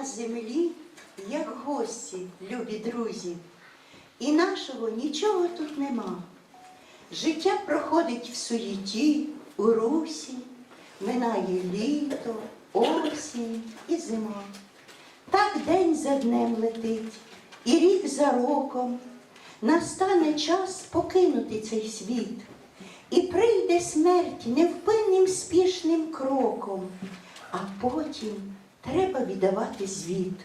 на землі, як гості, любі друзі, і нашого нічого тут нема. Життя проходить в суєті, у русі, минає літо, осінь і зима. Так день за днем летить, і рік за роком. Настане час покинути цей світ, і прийде смерть невпинним спішним кроком, а потім треба віддавати звіт.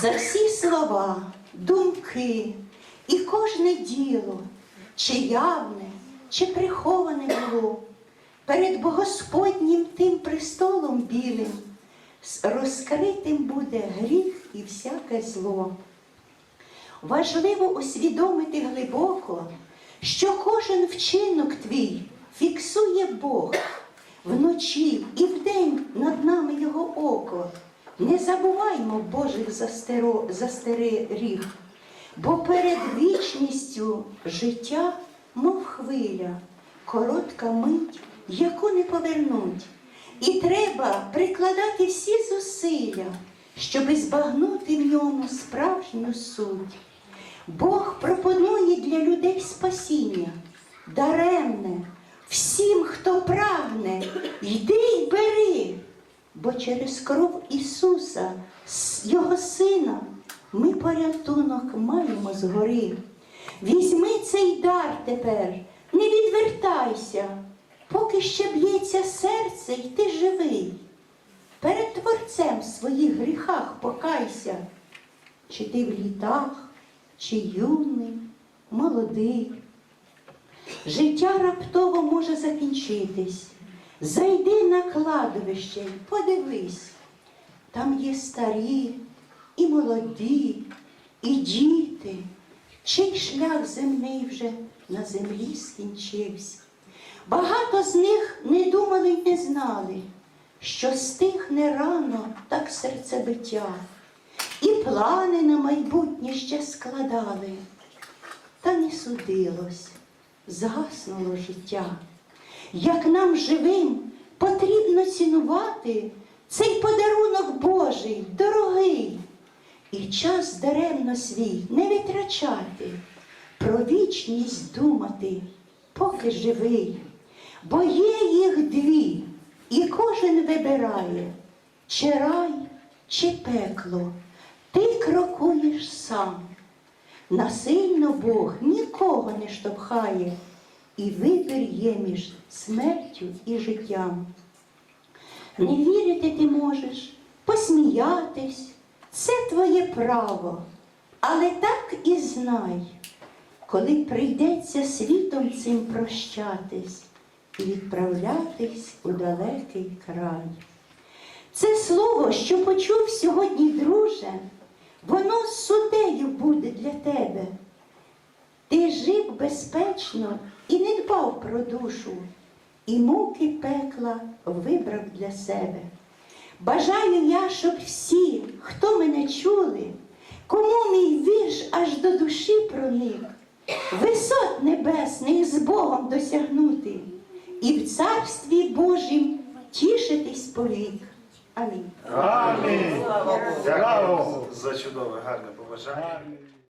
За всі слова, думки і кожне діло, чи явне, чи приховане було, перед Богосподнім тим престолом білим розкритим буде гріх і всяке зло. Важливо усвідомити глибоко, що кожен вчинок твій фіксує Бог вночі і вдень над нами його око. Не забуваймо Божих застерег, бо перед вічністю життя, мов хвиля, коротка мить, яку не повернуть. І треба прикладати всі зусилля, щоби збагнути в ньому справжню суть. Бог пропонує для людей спасіння, даремне, всім, хто прагне, йди й бери, бо через кров Ісуса, Його Сина, ми порятунок маємо згори. Візьми цей дар тепер, не відвертайся, поки ще б'ється серце, й ти живий. Перед Творцем в своїх гріхах покайся, чи ти в літах, чи юний, молодий. Життя раптово може закінчитись. Зайди на кладовище й подивись. Там є старі і молоді, і діти, чий шлях земний вже на землі скінчився. Багато з них не думали й не знали, що стихне рано так серцебиття, і плани на майбутнє ще складали, та не судилось, згаснуло життя. Як нам живим потрібно цінувати цей подарунок Божий, дорогий, і час даремно свій не витрачати, про вічність думати, поки живий, бо є їх дві, і кожен вибирає, чи рай, чи пекло, ти крокуєш сам. Насильно Бог нікого не штовхає, і вибір є між смертю і життям. Не вірити ти можеш, посміятись, це твоє право, але так і знай, коли прийдеться світом цим прощатись і відправлятись у далекий край. Це слово, що почув сьогодні, друже, воно суддею буде для тебе. Безпечно і не дбав про душу, і муки пекла вибрав для себе. Бажаю я, щоб всі, хто мене чули, кому мій вірш аж до душі проник, висот небесних з Богом досягнути і в царстві Божім тішитись повік. Амінь. Амінь. Дякую за чудове, гарне побажання. Амінь.